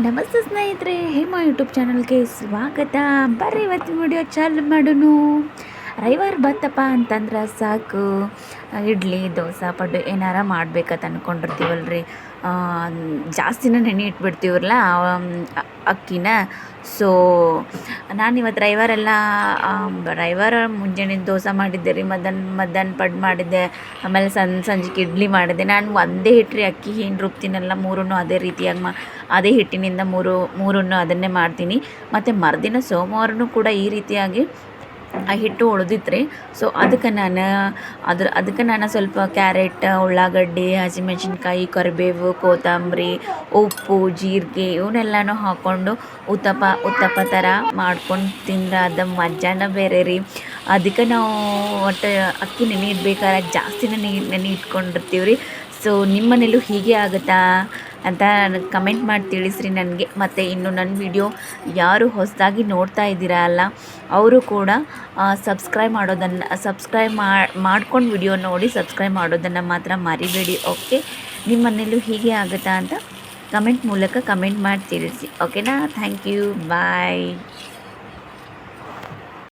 ನಮಸ್ತೆ ಸ್ನೇಹಿತರೆ, ಹೇಮ ಯೂಟ್ಯೂಬ್ ಚಾನಲ್ಗೆ ಸ್ವಾಗತ. ಬರ್ರಿ, ಇವತ್ತಿನ ವಿಡಿಯೋ ಚಾಲು ಮಾಡೋನು ರವಿವಾರ ಬತ್ತಪ್ಪ ಅಂತಂದ್ರೆ ಸಾಕು. ಇಡ್ಲಿ, ದೋಸೆ, ಪಡ್ಡು ಏನಾರ ಮಾಡ್ಬೇಕಂತ ಅಂದ್ಕೊಂಡಿರ್ತೀವಲ್ರಿ ಜಾಸ್ತಿನ ನೆನೆ ಇಟ್ಬಿಡ್ತೀವಲ್ಲ ಅಕ್ಕಿನ. ಸೊ ನಾನು ಇವತ್ತು ಎಲ್ಲ ಡ್ರೈವರ್ ಮುಂಜಾನೆ ದೋಸೆ ಮಾಡಿದ್ದೆ ರೀ ಮದನ್ ಮಧ್ಯಾಹ್ನ ಪಡ್ ಮಾಡಿದ್ದೆ, ಆಮೇಲೆ ಸಣ್ಣ ಸಂಜೆಗೆ ಇಡ್ಲಿ ಮಾಡಿದೆ. ನಾನು ಒಂದೇ ಹಿಟ್ಟು ಅಕ್ಕಿ ಏನು ರುಬ್ತೀನಲ್ಲ ಮೂರನ್ನು ಅದೇ ರೀತಿಯಾಗಿ ಮಾ, ಅದೇ ಹಿಟ್ಟಿನಿಂದ ಮೂರು, ಮೂರನ್ನು ಅದನ್ನೇ ಮಾಡ್ತೀನಿ. ಮತ್ತು ಮರುದಿನ ಸೋಮವಾರನೂ ಕೂಡ ಈ ರೀತಿಯಾಗಿ ಆ ಹಿಟ್ಟು ಉಳ್ದಿತ್ತು ಸೊ ಅದಕ್ಕೆ ನಾನು, ಅದ್ರ, ಅದಕ್ಕೆ ನಾನು ಸ್ವಲ್ಪ ಕ್ಯಾರೆಟ್, ಉಳ್ಳಾಗಡ್ಡಿ, ಹಸಿಮೆಣ್ಸಿನ್ಕಾಯಿ, ಕರಿಬೇವು, ಕೊತ್ತಂಬರಿ, ಉಪ್ಪು, ಜೀರಿಗೆ ಇವನ್ನೆಲ್ಲನೂ ಹಾಕ್ಕೊಂಡು ಉತ್ತಪ್ಪ ಉತ್ತಪ್ಪ ಥರ ಮಾಡ್ಕೊಂಡು ತಿಂದ್ರೆ ಅದು ಮಜಾನ ಬೇರೆ ರೀ. ಅದಕ್ಕೆ ನಾವು ಒಟ್ಟು ಅಕ್ಕಿ ನೆನೆ ಇಡ್ಬೇಕಾದ್ರೆ ಜಾಸ್ತಿ ನೆನೆ ನೆನೆ ಇಟ್ಕೊಂಡಿರ್ತೀವಿ ರೀ ಸೊ ನಿಮ್ಮ ಮನೇಲೂ ಹೀಗೆ ಆಗುತ್ತಾ? ಅಂತ ನನಗೆ ಕಮೆಂಟ್ ಮಾಡಿ ತಿಳಿಸ್ರಿ ನನಗೆ. ಮತ್ತು ಇನ್ನು ನನ್ನ ವಿಡಿಯೋ ಯಾರು ಹೊಸದಾಗಿ ನೋಡ್ತಾ ಇದ್ದೀರಾ ಅಲ್ಲ, ಅವರು ಕೂಡ ಸಬ್ಸ್ಕ್ರೈಬ್ ಮಾಡೋದನ್ನು ಸಬ್ಸ್ಕ್ರೈಬ್ ಮಾಡ್ಕೊಂಡು ವಿಡಿಯೋ ನೋಡಿ ಸಬ್ಸ್ಕ್ರೈಬ್ ಮಾಡೋದನ್ನು ಮಾತ್ರ ಮರಿಬೇಡಿ ಓಕೆ ನಿಮ್ಮ ಹೀಗೆ ಆಗುತ್ತಾ ಅಂತ ಕಮೆಂಟ್ ಮೂಲಕ ಕಮೆಂಟ್ ಮಾಡಿ ತಿಳಿಸಿ ಓಕೆನಾ ಥ್ಯಾಂಕ್ ಯು ಬಾಯ್